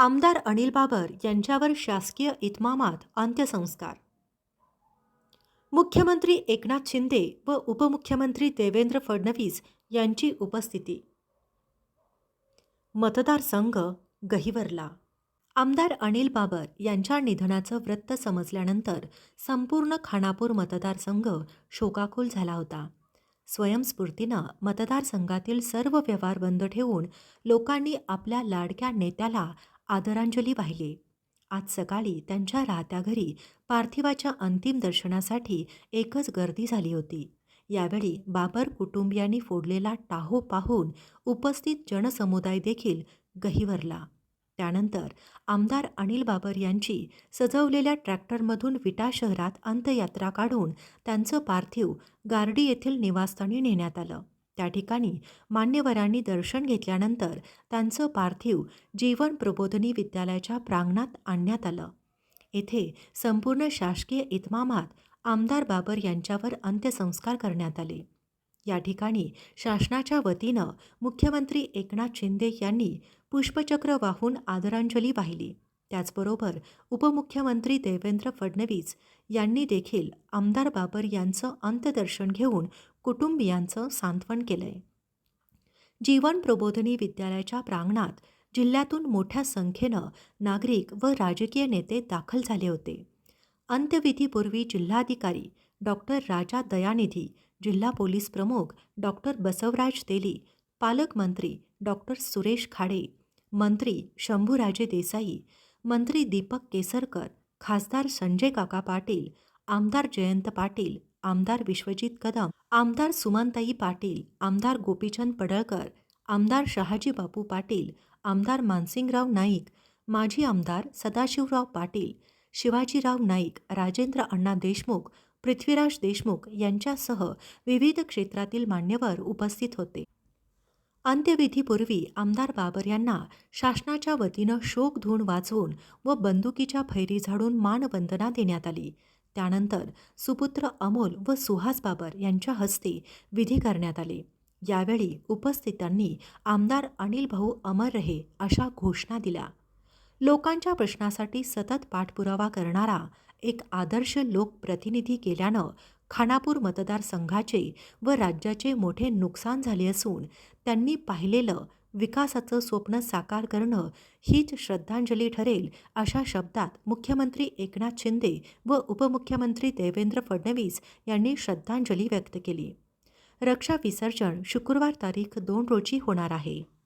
आमदार अनिल बाबर यांच्यावर शासकीय इतमामात अंत्यसंस्कार. मुख्यमंत्री एकनाथ शिंदे व उपमुख्यमंत्री देवेंद्र फडणवीस यांची उपस्थिती. मतदारसंघ गहिवरला. आमदार अनिल बाबर यांच्या निधनाचं वृत्त समजल्यानंतर संपूर्ण खानापूर मतदारसंघ शोकाकुल झाला होता. स्वयंस्फूर्तीनं मतदारसंघातील सर्व व्यवहार बंद ठेवून लोकांनी आपल्या लाडक्या नेत्याला आदरांजली वाहिली. आज सकाळी त्यांच्या राहत्या घरी पार्थिवाच्या अंतिम दर्शनासाठी एकच गर्दी झाली होती. यावेळी बाबर कुटुंबियांनी फोडलेला टाहो पाहून उपस्थित जनसमुदाय देखील गहिवरला. त्यानंतर आमदार अनिल बाबर यांची सजवलेल्या ट्रॅक्टरमधून विटा शहरात अंत्ययात्रा काढून त्यांचं पार्थिव गार्डी येथील निवासस्थानी नेण्यात आलं. त्या ठिकाणी मान्यवरांनी दर्शन घेतल्यानंतर त्यांचं पार्थिव जीवन प्रबोधनी विद्यालयाच्या प्रांगणात आणण्यात आलं. येथे संपूर्ण शासकीय इतमामात आमदार बाबर यांच्यावर अंत्यसंस्कार करण्यात आले. या ठिकाणी शासनाच्या वतीनं मुख्यमंत्री एकनाथ शिंदे यांनी पुष्पचक्र वाहून आदरांजली वाहिली. त्याचबरोबर उपमुख्यमंत्री देवेंद्र फडणवीस यांनी देखील आमदार बाबर यांचं अंत्यदर्शन घेऊन कुटुंबियांचं सांत्वन केलंय. जीवन प्रबोधनी विद्यालयाच्या प्रांगणात जिल्ह्यातून मोठ्या संख्येनं नागरिक व राजकीय नेते दाखल झाले होते. अंत्यविधीपूर्वी जिल्हाधिकारी डॉक्टर राजा दयानिधी जिल्हा पोलीस प्रमुख डॉक्टर बसवराज तेली पालकमंत्री डॉक्टर सुरेश खाडे मंत्री शंभूराजे देसाई मंत्री दीपक केसरकर खासदार संजय काका पाटील आमदार जयंत पाटील आमदार विश्वजित कदम आमदार सुमनताई पाटील आमदार गोपीचंद पडळकर आमदार शहाजी बापू पाटील आमदार मानसिंगराव नाईक माजी आमदार सदाशिवराव पाटील शिवाजीराव नाईक राजेंद्र अण्णा देशमुख पृथ्वीराज देशमुख यांच्यासह विविध क्षेत्रातील मान्यवर उपस्थित होते. अंत्यविधीपूर्वी आमदार बाबर यांना शासनाच्या वतीनं शोक धून वाजवून व बंदुकीच्या फैरी झाडून मानवंदना देण्यात आली. त्यानंतर सुपुत्र अमोल व सुहास बाबर यांच्या हस्ते विधी करण्यात आले. यावेळी उपस्थितांनी आमदार अनिल भाऊ अमर रहे अशा घोषणा दिल्या. लोकांच्या प्रश्नासाठी सतत पाठपुरावा करणारा एक आदर्श लोकप्रतिनिधी केल्यानं खानापूर मतदारसंघाचे व राज्याचे मोठे नुकसान झाले असून त्यांनी पाहिलेलं विकासाचं स्वप्न साकार करणं हीच श्रद्धांजली ठरेल अशा शब्दात मुख्यमंत्री एकनाथ शिंदे व उपमुख्यमंत्री देवेंद्र फडणवीस यांनी श्रद्धांजली व्यक्त केली. रक्षा विसर्जन शुक्रवार तारीख दोन रोजी होणार आहे.